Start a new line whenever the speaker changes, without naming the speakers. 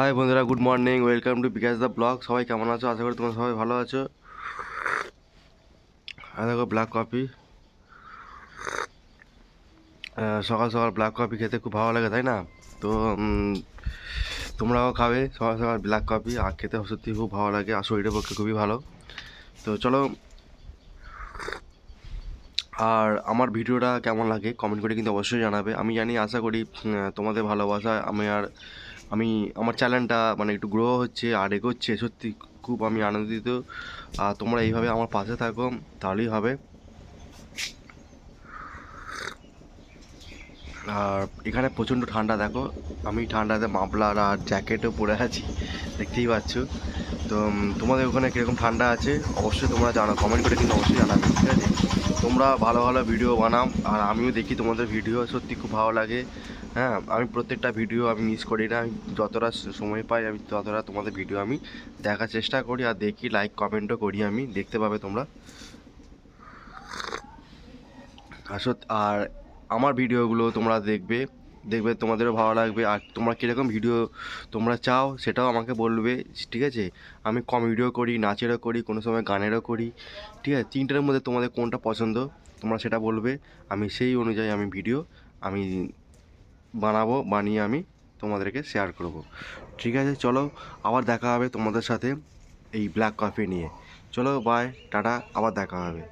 High বন্ধুরা good morning welcome to Bikash the blog সবাই কেমন আছো? আশা করি তোমরা সবাই ভালো আছো। আর দেখো ব্ল্যাক কফি সকাল সকাল ব্ল্যাক কফি খেতে খুব ভালো লাগে, তাই না? তো তোমরাও খাবে সকাল সকাল ব্ল্যাক কফি আর খেতে সত্যি খুব ভালো লাগে, আর শরীরের পক্ষে খুবই ভালো। তো, চলো। আর আমার ভিডিওটা কেমন লাগে কমেন্ট করে কিন্তু অবশ্যই জানাবে। আমি জানি, আশা করি তোমাদের ভালোবাসা, আমি আর আমি আমার চ্যানেলটা মানে একটু গ্রো হচ্ছে আর এগোচ্ছে, সত্যি খুব আমি আনন্দিত। আর তোমরা এইভাবে আমার পাশে থাকো, তাহলেই হবে। আর এখানে প্রচণ্ড ঠান্ডা, দেখো। আমি ঠান্ডাতে মাফলার আর জ্যাকেটও পরে আছি, দেখতেই পাচ্ছ। তো তোমাদের ওখানে কীরকম ঠান্ডা আছে? অবশ্যই তোমরা জানো কমেন্ট করে কিন্তু অবশ্যই জানাবে, ঠিক আছে? তোমরা ভালো ভালো ভিডিও বানাও, আর আমিও দেখি তোমাদের ভিডিও সত্যি খুব ভালো লাগে। হ্যাঁ আমি প্রত্যেকটা ভিডিও আমি মিস করি না, আমি যতটা সময় পাই, আমি ততটা তোমাদের ভিডিও আমি দেখার চেষ্টা করি, আর দেখি লাইক কমেন্টও করি আমি, দেখতে পাবে তোমরা। আর আর আমার ভিডিওগুলো তোমরা দেখবে দেখবে তোমাদেরও ভালো লাগবে। আর তোমরা কীরকম ভিডিও তোমরা চাও সেটাও আমাকে বলবে, ঠিক আছে? আমি কমেডিও করি, নাচেরও করি, কোনো সময় গানেরও করি, ঠিক আছে? তিনটের মধ্যে তোমাদের কোনটা পছন্দ তোমরা সেটা বলবে। আমি সেই অনুযায়ী আমি ভিডিও আমি বানাবো, বানিয়ে আমি তোমাদেরকে শেয়ার করব। ঠিক আছে? চলো, আবার দেখা হবে তোমাদের সাথে এই ব্ল্যাক কফি নিয়ে। চলো বাই টাটা, আবার দেখা হবে।